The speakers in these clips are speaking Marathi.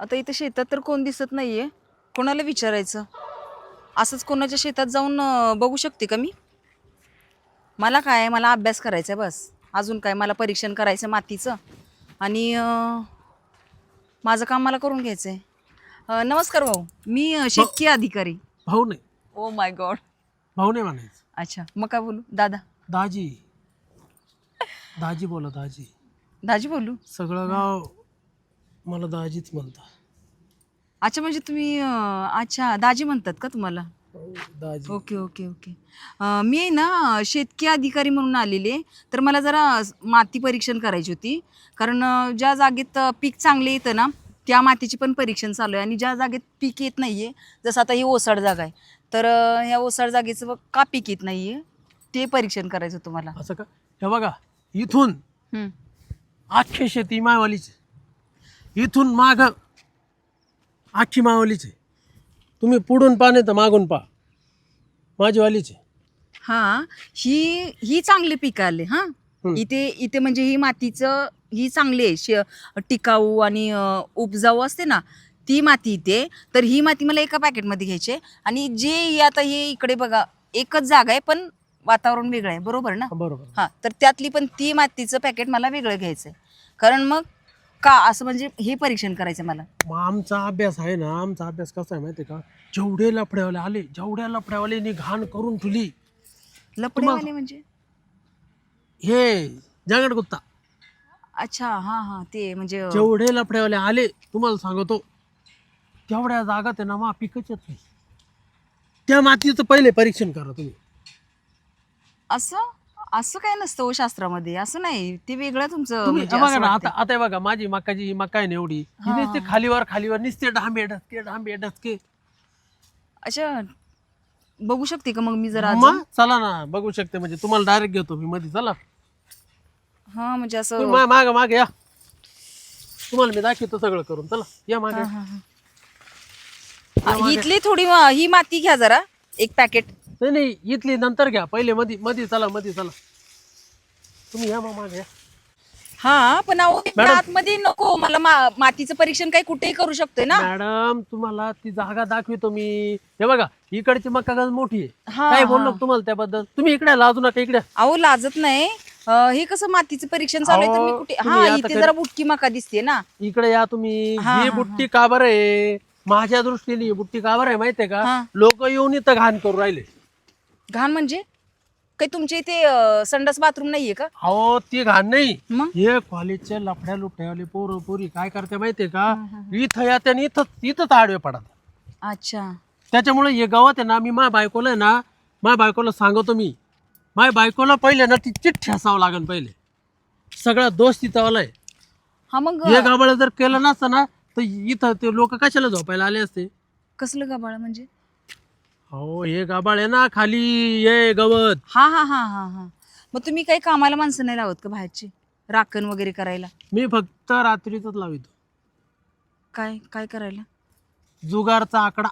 आता इथं शेतात तर कोण दिसत नाहीये. कोणाला विचारायचं? असंच कोणाच्या शेतात जाऊन अं, बघू शकते का मी? मला काय मला अभ्यास करायचा आहे बस. अजून काय मला परीक्षण करायचं आहे मातीचं. आणि अं, माझं काम मला करून घ्यायचं आहे नमस्कार भाऊ. मी अं, शेतकी अधिकारी. भाऊ नाही. ओ माय गॉड भाऊ नाही म्हणायचं. अच्छा. मग काय बोलू? दादा. दाजी. दाजी बोला दाजी. दाजी बोलू? सगळं गाव मला दाजीच म्हणतं. अच्छा म्हणजे तुम्ही अं, अच्छा दाजी म्हणतात का तुम्हाला? दाजी. Okay okay okay. अं, मी आहे ना शेतकी अधिकारी म्हणून आलेले तर मला जरा माती परीक्षण करायची होती. कारण अं, ज्या जागेत अं, पीक चांगले येतं ना त्या मातीची पण परीक्षण चालू आहे. आणि ज्या जागेत पीक येत नाही आहे जसं आता ही ओसाड जागा आहे तर अं, ह्या ओसाड जागेचं का पीक येत नाही आहे ते परीक्षण करायचं होतं मला. असं का? हे बघा इथून हं. अख्खी शेती मायवालीची. इथून माग अख्खी मायवालीची तुम्ही पुढून पहा नाही तर मागून पहा. माझीवालीची हां ही ही चांगली पिकं आले हां? हं. इथे इथे म्हणजे ही मातीचं ही चांगली आहे. शे टिकाऊ आणि अं, उपजाऊ असते ना ती माती इथे. तर ही माती मला एका पॅकेटमध्ये घ्यायची आहे. आणि जे हे आता हे इकडे बघा एकच जागा आहे पण वातावरण वेगळं आहे. बरोबर ना? बरोबर. हां तर त्यातली पण ती मातीचं पॅकेट मला वेगळं घ्यायचं आहे. कारण मग का असं म्हणजे हे परीक्षण करायचं मला? मग आमचा अभ्यास आहे ना आमचा अभ्यास कसा आहे माहिती आहे का? जेवढे लफड्यावाले आले जेवढ्या लफड्यावाल्यांनी घाण करून ठेवली. लपडेवाले म्हणजे? हे जागड गुत्ता अच्छा हां हां ते म्हणजे जेवढे लफड्यावाले आले तुम्हाला सांगतो तेवढ्या जागा त्यांना मा पिकच येत नाही. त्या मातीचं पहिले परीक्षण करा तुम्ही. असं? असं काय नसतं हो शास्त्रामध्ये असं नाही. ते वेगळं तुमचं तुम्ही म्हणजे बघा असं ना वाटतंय. आता आता हे बघा माझी मकाची ही मका आहे ना एवढी ही. नुसते. खालीवर खालीवर नुसते डांबे डचके डांबे डचके अच्छा बघू शकते का मग मी जरा मग? चला ना बघू शकते म्हणजे तुम्हाला डायरेक्ट घेतो मी मध्ये चला. हा म्हणजे असं तुम्ही मा- मागे मागे या. तुम्हाला मी दाखवतो सगळं करून चला या मागे. हा, इथली थोडी मा- ही माती घ्या जरा एक पॅकेट नाही नाही इथली नंतर घ्या. पहिले मध्ये मध्ये चला मध्ये चला. तुम्ही या मग मागे. या हा पण अहो आतमध्ये नको. मला मा- मातीचं परीक्षण काही कुठेही करू शकतोय ना? मॅडम तुम्हाला ती जागा दाखवितो मी. हे बघा इकडची मका गंज मोठी आहे. हा, काय हा. तुम्हाला त्याबद्दल? तुम्ही इकडे लाजू नका इकडे अहो लाजत नाही. अं, हे कसं मातीचं परीक्षण चालू आहे तर मी अहो, कुठे तुम्ही हा आता इथे जरा बुटकी मका दिसते ना? इकडे या तुम्ही. हा, ही हा, बुट्टी का बरं आहे? माझ्या दृष्टीने ही बुट्टी का बरं आहे माहितीये का? हा. लोक येऊन इथं घाण करू राहिले. घाण म्हणजे? काही तुमच्या इथे अं, संडास बाथरूम नाहीये का? अहो ती घाण नाही. मग? हे कॉलेजच्या लफड्या लुफड्यावाले पोरं पोरी काय करते माहितीये का? इथं या त्याने इथं इथंच आडवे पडत अच्छा. त्याच्यामुळे हे गावात आहे ना मी माझ्या बायकोला आहे ना माझ्या बायकोला सांगतो मी. माझ्या बायकोला पहिले ना ती चिठ्ठी असावं लागेल पहिले. सगळा दोष तिथं आहे हा मग हे गाबाळ जर केलं नसतं ना तर इथं ते लोक कशाला झोपायला आले असते? कसलं गबाळ म्हणजे? हो हे गाबाळ आहे ना खाली ये गवत. हा हा हा हा हा. मग तुम्ही काही कामाला माणसं नाही लावत का बाहेरची? राखण वगैरे करायला? मी फक्त रात्रीच लावितो. काय काय करायला? जुगारचा आकडा.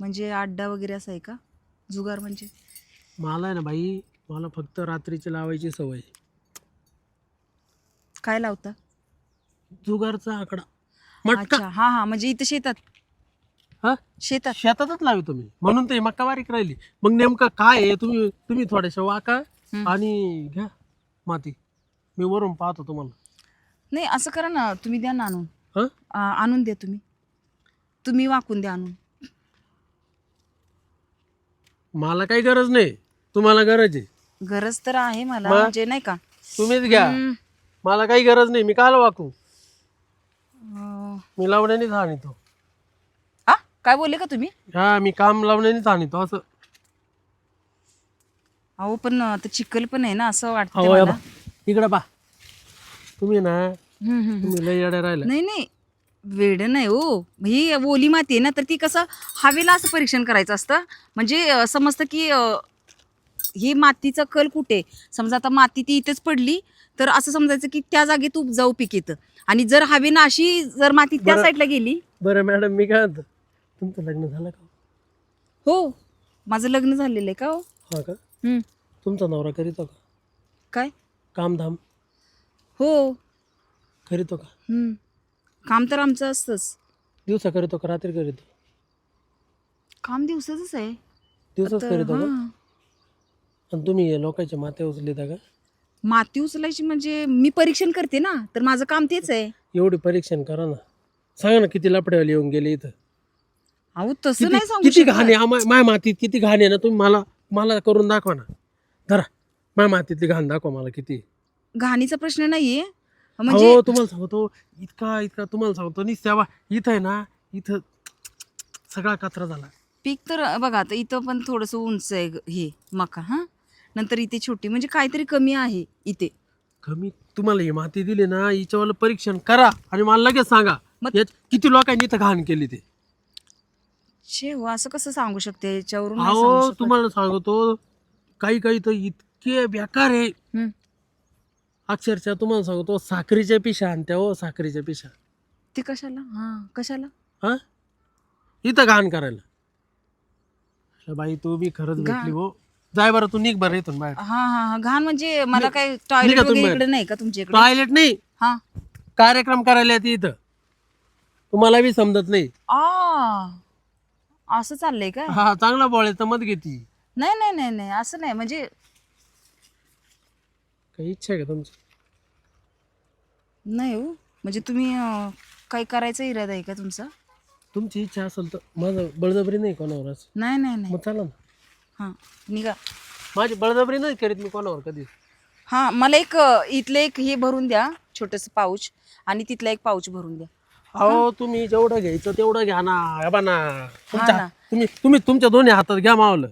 म्हणजे अड्डा वगैरे असं आहे का? जुगार म्हणजे? मला आहे ना बाई मला फक्त रात्रीची लावायची सवय. आहे. काय लावता? जुगारचा आकडा. मटका. अच्छा हा हा. म्हणजे इथं शेतात हा? शेतात. शेतातच लावतो मी म्हणून ते मक्का बारीक राहिली. मग नेमकं काय आहे? तुम्ही तुम्ही थोडेसे वाका. आणि घ्या माती. मी वरून पाहतो तुम्हाला. नाही असं करा ना. तुम्ही द्या ना आणून. हा? आ, आणून द्या तुम्ही. तुम्ही वाकून द्या आणून. मला काही गरज नाही. तुम्हाला गरज आहे. गरज तर आहे मला? म्हणजे नाही का? तुम्हीच घ्या. मला काही गरज नाही. मी काल वाकू. अं, मी लावण्यानेच आणतो काय बोलले का तुम्ही? हा मी काम लावण्यानेच आणतो असं. अहो पण आता चिखल पण आहे ना असं वाटतं मला. इकडे बा तुम्ही ना हम्म, हम्म, हम्म. तुम्ही लय येड्या राहिला नाही नाही. वेड नाही हो. ही ओली माती आहे ना तर ती कसं हवेला असं परीक्षण करायचं असतं. म्हणजे अं, समजतं की अं, ही मातीचा कल कुठे? समजा आता माती ती इथेच पडली तर असं समजायचं की त्या जागेत उपजाऊ पीक येतं आणि जर हवेनं अशी जर माती त्या बरं. साईडला गेली बरं मॅडम मी काय म्हणतो? तुमचं लग्न झालं का? हो माझं लग्न झालेलं आहे का हो? हा का? हम्म. तुमचा नवरा करीतो का? काय? कामधाम हो. करीतो का? हम्म. काम तर आमचं असतंच. दिवसा करीतो का रात्री करीतो? काम दिवसाच आहे. दिवसाच तर, करीतो का? हां. आणि तुम्ही हे लोकांच्या माते उचलिता का? माती उचलायची म्हणजे मी परीक्षण करते ना तर माझं काम तेच आहे. एवढी परीक्षण करा ना. सांगा ना किती लपड्यावाले येऊन गेले इथं. अहो तसं किती नाही सांगू किती शकत. घाण? आहे आम्हा- माय मातीत किती घाण आहे ना? तुम्ही मला मला करून दाखवा ना. धरा. माय मातीतली घाण दाखवा मला किती. घाणीचा प्रश्न नाहीये. म्हणजे हो तुम्हाला सांगतो इतका इतका तुम्हाला सांगतो नि सेवा इथं आहे ना इथं सगळा कचरा झाला. पीक तर बघा आता इथं पण थोडस उंच आहे ग- हे मका हा? नंतर इथे छोटी म्हणजे काहीतरी कमी आहे इथे. कमी? तुम्हाला ही माती दिली ना हिच्यावर परीक्षण करा आणि मला लगेच सांगा. मग- यात किती लोकांनी इथं घाण केली ते? शे हो, असं कसं सांगू शकते? याच्यावरून नाही सांगू अहो शकत. तुम्हाला सांगतो काही काही तर इतके बेकार आहे. अक्षरशः तुम्हाला सांगतो साखरीच्या पिशा आणत्या हो साखरीच्या पिशा. ते कशाला? हा कशाला? हा? इथं घाण करायला. अरे बाई तू बी खरंच घाण. भेटली हो. जाय बरं तू निघ बरं इथून बाहेर. हा हा हा घाण म्हणजे मला काय टॉयलेट निघा तुम्ही वगैरे बाहेर. इकडे नाही का तुमच्या इकडे? टॉयलेट नाही. हा. कार्यक्रम करायला येते इथं. तुम्हाला बी समजत नाही. आ असं चाललंय का? हा चांगला बॉल आहे तर मत घेती नाही नाही नाही नाही असं नाही. म्हणजे काही इच्छा आहे का तुमची? नाही हो. म्हणजे तुम्ही अं, काही करायचा इरादा आहे का तुमचा? तुमची इच्छा असेल तर माझं बळजबरी नाही कोणावर नाही नाही नाही. मग चला ना. हां निघा. माझी बळजबरी नाही करीत मी कोणावर कधी. हां मला एक अं, इथलं एक हे भरून द्या छोटंसं पाऊच. आणि तिथला एक पाऊच भरून द्या. अहो तुम्ही जेवढं घ्यायचं तेवढं घ्या ना हे बा ना. तुमच्या ना. तुम्ही तुम्ही तुमच्या दोन्ही हातात घ्या मावलं.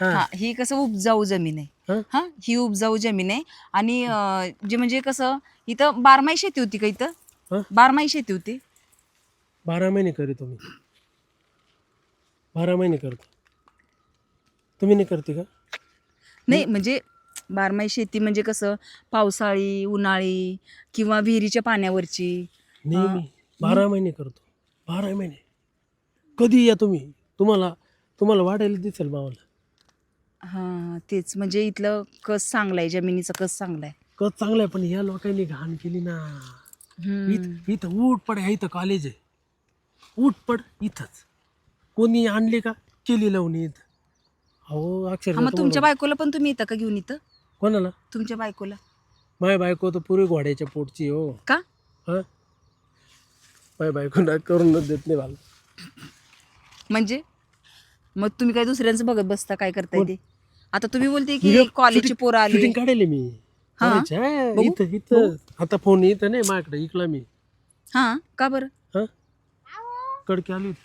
हा. हा कसं उपजाऊ जमीन आहे. हं? हा ही उपजाऊ जमीन आहे. आणि अं, जे म्हणजे कसं इथं बारमाही शेती होती का इथं? बारमाही शेती होती. बारा महिने करीतो मी बारा महिने करतो. तुम्ही नाही करते का? नाही म्हणजे बारमाही शेती म्हणजे कसं? पावसाळी उन्हाळी किंवा विहिरीच्या पाण्यावरची. नेहमी. बारा महिने करतो. बारा महिने. कधी या तुम्ही? तुम्हाला तुम्हाला वाढायला दिसेल मावाला. हां तेच. म्हणजे इथलं कस चांगलं आहे जमिनीचा कस चांगला आहे कच चांगलं आहे पण या लोकांनी घाण केली ना. हम्म. इथं इथं ऊट पड आहे. इथं कॉलेज आहे. ऊट पड इथंच. कोणी आणली का? केली लावून इथं. अहो हा अक्षरशः मग तुमच्या बायकोला पण तुम्ही येता का घेऊन इथं? कोणाला? तुमच्या बायकोला. माय बायको तर पुरी घोड्याच्या पोटची हो. का? हा? माय बायको ना करूनच देत नाही मला म्हणजे? मग तुम्ही काय दुसऱ्यांचं बघत बसता? काय करताय कोण? ते? आता तुम्ही बोलते की Video- कॉलेजची shooting- पोरं आली. shooting काढेल मी. हा? करायची आहे. बघू? इथं इथं. आता फोन इथं नाही माझ्याकडे इकला मी. हा का बरं? हा? कडकी आली होती.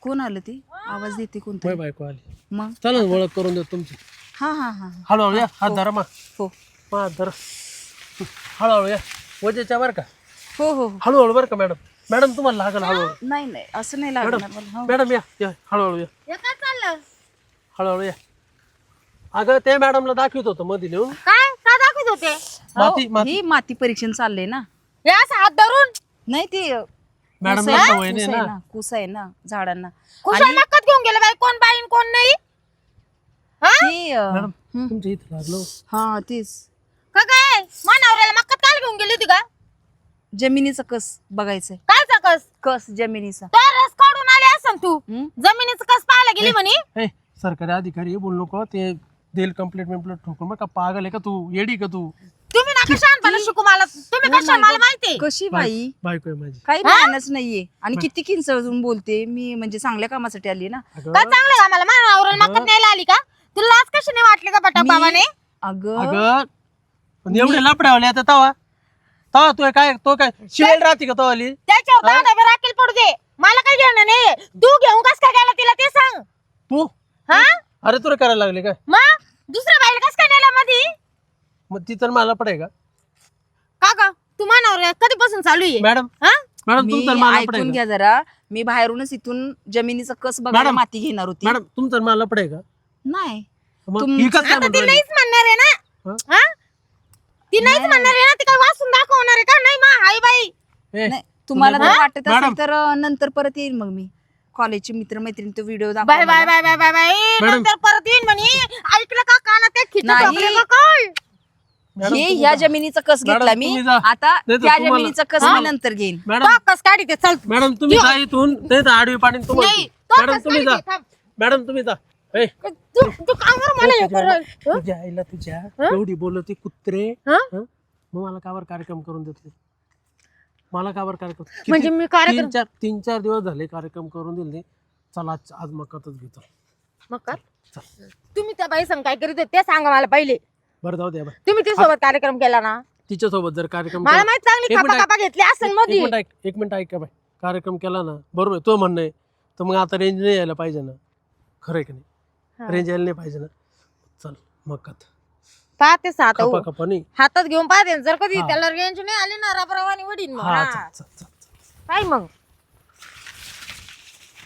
कोण आलं ते? आवाज देते कोणतं माय बायको आली. मग? चला ना ओळख करून देतो तुमची. हा हा हा. हळूहळू या. हात धरा मा. हो. मा हात धरा. हळूहळू या. वजेच्या बरं का? हो हो हो. हळूहळू बरं का मॅडम? मॅडम तुम्हाला लागल हळूहळू. नाही नाही. असं नाही लागणार मला. हो. मॅडम या या. हळूहळू या. काय चाललं? हळूहळू या. अगं ते मॅडमला दाखवत होतं मध्ये नेऊन. काय? काय दाखवत होते? माती हो, माती. ही माती परीक्षण चाललंय ना. हे असं हात धरून? नाही ते मॅडम कुस आहे- नाही ना. ना? कुस आहे ना? झाडांना. कुशल घेऊन गेले बाई? कोण बाईन कोण नाही? हा ते अं, मॅडम तुमच्या इथं लागलो. हा तेच. का काय? मानावऱ्याला मक्कत काय घेऊन गेली होती का? जमिनीचा कस बघायचंय. काय कस? कस जमिनीचा. तो रस काढून आले असन तू. हं? जमिनीचं कस पाहायला गेली म्हणे? ए सरकारी अधिकारी हे बोलू नको ते देईल कंप्लेंट बिम्प्लेट ठोकून. मग का पागल आहे का तू? येडी का तू? तुम्ही नका शहाणपणा शिकू मला. तुम्ही कशा मला माहिती? कशी बाई? बायको आहे माझी. काही मानच नाहीये. आणि किती किंचळून बोलते. मी म्हणजे चांगल्या कामासाठी आली ना. अगं. काय चांगलं का मला मानावऱ्याला मक्कत न्यायला आली का तुला लाज कशी नाही वाटली का बटा बाबाने अगं. अगं पण एवढे लपड्यावले आता तवा. तवा तू काय तो काय शिवेल राहते का तो आली त्याच्यावर राखेल पडू दे. मला काय घेणं नाही. तू घेऊन कस काय गेला तिला ते सांग. तू? हा? अरे तुला करायला लागले काय? मग? दुसऱ्या बाईला कस काय नेला मधी? मग ती तर मला पडे का? का ग? तू मानावर कधीपासून चालू आहे? मॅडम हा? मॅडम तुम तर मला पडे ऐकून का? घ्या जरा. मी बाहेरूनच इथून जमिनीचा कस बघायला मॅडम. माती घेणार होती. मॅडम तुम तर मला पडे का? नाही. मग तुम- ही कसं काय आता म्हणून ती? नाहीच म्हणणार आहे ना? हं? ती नाहीच म्हणणार आहे ना? ती काय वाचून दाखवणार आहे का? नाही मा आई बाई. ए, नाही तुम्हाला जर वाटत मॅडम. असेल तर अं, नंतर परत येईल मग मी. कॉलेजचे मित्र मैत्रिणी तो video bye bye bye bye bye bye. Madam. नंतर परत येईन म्हणे. ऐकलं का कानात ते खिचू नाही. ठोकले का काय मॅडम, हे तुम्ही ह्या जा. जमिनीचा कस मॅडम, घेतला मी? तुम्ही जा. आता नाही तर त्या तुम्हाला- जमिनीचा कस? मी नंतर घेईन. मॅडम. कस काढी ते चल. मॅडम तुम्ही जा इथून. नाही तर आडवी पाणी तुम्हाला. नाही तो मॅडम कस तुम्ही जा. ते, थांब. मॅडम तुम्ही जा. ए, तू तू कामावर मला हे तुझ्या करू? तुझ्या आईला तुझ्या एवढी बोलते कुत्रे. हं? हं? मग मला कावर कार्यक्रम करून देतले मला कावर कार्यक्रम किती- म्हणजे मी कार्यक्रम- तीन चार तीन चार दिवस झाले कार्यक्रम करून दिले. चला आज आज मकतच घेतो. मग कर तुम्ही त्या बाई संग काय करीत होते? ते सांगा मला पहिले. बरं जाऊ द्या बाय. तुम्ही तिच्यासोबत कार्यक्रम केला ना? तिच्यासोबत जर कार्यक्रम मला केला- माहीत चांगली एक मिनिट खापा घेतली असेल एक मिनिट ऐक एक मिनिट ऐक बाय. कार्यक्रम केला ना बरोबर आहे, तो म्हणणं आहे. तर मग आता रेंज नाही यायला पाहिजे ना. खरं आहे की नाही? रेंज यायला नाही पाहिजे ना. चल मकत पाहते सात खपा खपा नाही. हातात घेऊन पाहते जर कधी हा. त्याला रेंज नाही आली ना रबरावानी वडीन मग. हा हा. चल चल चल चल. काय मग?